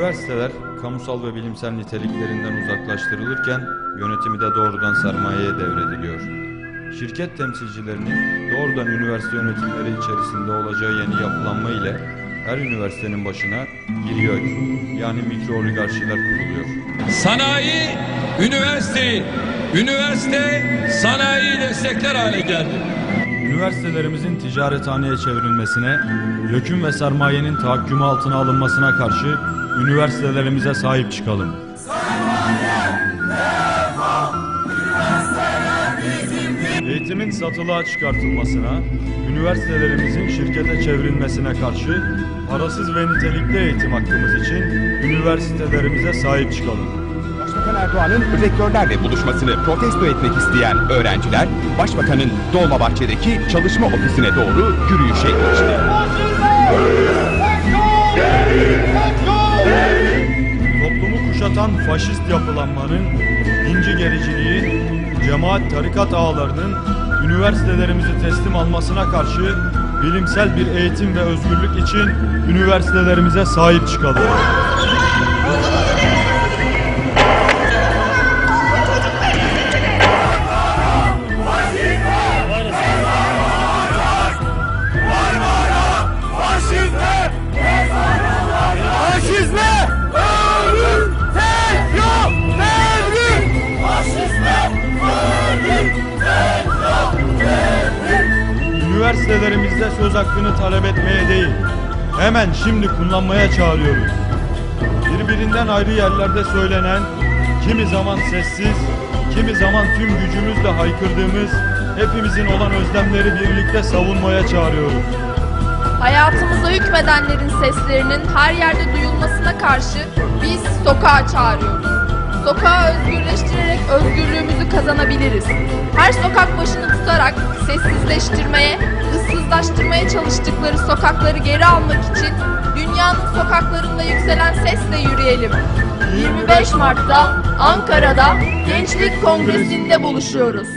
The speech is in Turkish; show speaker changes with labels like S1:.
S1: Üniversiteler kamusal ve bilimsel niteliklerinden uzaklaştırılırken yönetimi de doğrudan sermayeye devrediliyor. Şirket temsilcilerinin doğrudan üniversite yönetimleri içerisinde olacağı yeni yapılanma ile her üniversitenin başına bir YÖK yani mikro oligarşiler kuruluyor.
S2: Sanayi, üniversiteyi, üniversite sanayiyi destekler hale geldi.
S1: Üniversitelerimizin ticarethaneye çevrilmesine, YÖK'ün ve sermayenin tahakkümü altına alınmasına karşı üniversitelerimize sahip çıkalım. Eğitimin satılığa çıkartılmasına, üniversitelerimizin şirkete çevrilmesine karşı parasız ve nitelikli eğitim hakkımız için üniversitelerimize sahip çıkalım.
S3: Başbakan Erdoğan'ın rektörlerle buluşmasını protesto etmek isteyen öğrenciler, Başbakanın Dolmabahçe'deki çalışma ofisine doğru yürüyüşe geçti.
S1: Toplumu kuşatan faşist yapılanmanın, dinci gericiliğin, cemaat tarikat ağalarının üniversitelerimizi teslim almasına karşı bilimsel bir eğitim ve özgürlük için üniversitelerimize sahip çıkalım. Üniversitelerimizde söz hakkını talep etmeye değil, hemen şimdi kullanmaya çağırıyoruz. Birbirinden ayrı yerlerde söylenen, kimi zaman sessiz, kimi zaman tüm gücümüzle haykırdığımız, hepimizin olan özlemleri birlikte savunmaya çağırıyoruz.
S4: Hayatımıza hükmedenlerin seslerinin her yerde duyulmasına karşı biz sokağa çağırıyoruz. Sokağı özgürleştirerek özgürlüğümüzü kazanabiliriz. Her sokak başını tutarak sessizleştirmeye, ıssızlaştırmaya çalıştıkları sokakları geri almak için dünyanın sokaklarında yükselen sesle yürüyelim. 25 Mart'ta Ankara'da Gençlik Kongresi'nde buluşuyoruz.